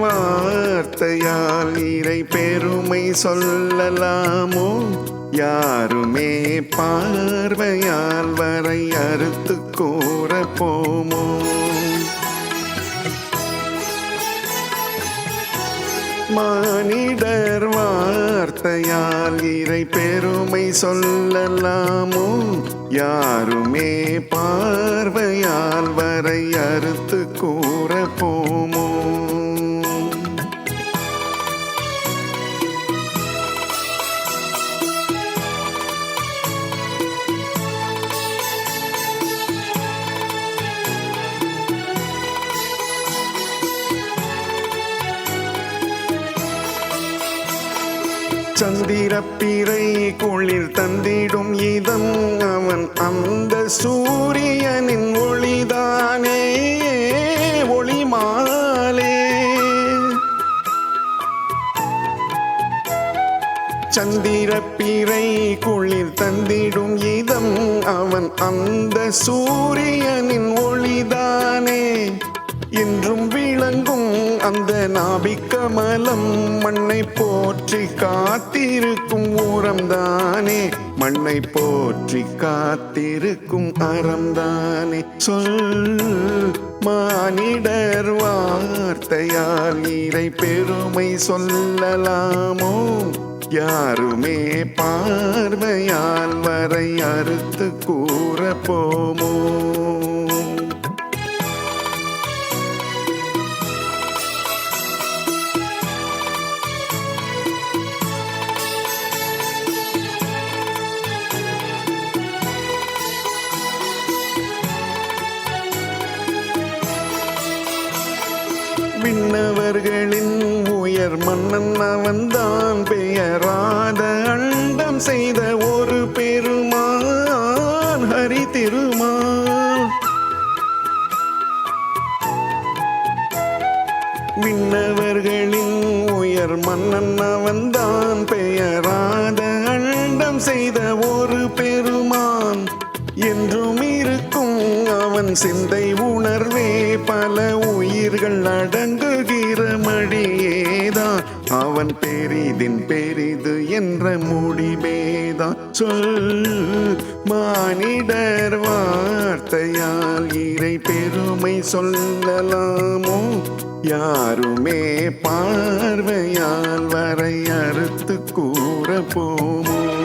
வார்த்தையால் இறை பெருமை சொல்லலாமோ? யாருமே பார்வையால் வரை அறுத்து கூற போமோ? மானிடர் வார்த்தையால் இறை பெருமை சொல்லலாமோ? யாருமே பார்வையால் வரை அறுத்து கூற சந்திரப்பிறை குளிர் தந்திடும் இதம் அவன் அந்த சூரியனின் ஒளிதானே ஒளிமாலே சந்திரப்பிறை குளிர் தந்திடும் இதம் அவன் அந்த சூரியனின் ஒளிதானே என்றும் விளங்கும் அந்த நாபிக்கமலம் மண்ணை போற்றி காத்திருக்கும் ஊரம்தானே? மண்ணை போற்றி காத்திருக்கும் அறம்தானே? சொல் மானிடர் வார்த்தையால் இறை பெருமை சொல்லலாமோ? யாருமே பார்வையால் வரை அறுத்து கூற போமோ? மன்னவர்களின் உயர் மன்னன் அவன்தான் பெயராத அண்டம் செய்த ஒரு பெருமான் ஹரி திருமான் விண்ணவர்களின் உயர் மன்னன் அவன்தான் பெயராத அண்டம் செய்த ஒரு பெருமான். என்றும் அவன் சிந்தை உணர்வே பல உயிர்கள் அடங்குகிற மடியேதான் அவன் பெரிதின் பெரிது என்ற முடிவேதான் சொல் மானிடர் வார்த்தையால் இறை பெருமை சொல்லலாமோ? யாருமே பார்வையால் வரை அறுத்து கூற போமோ?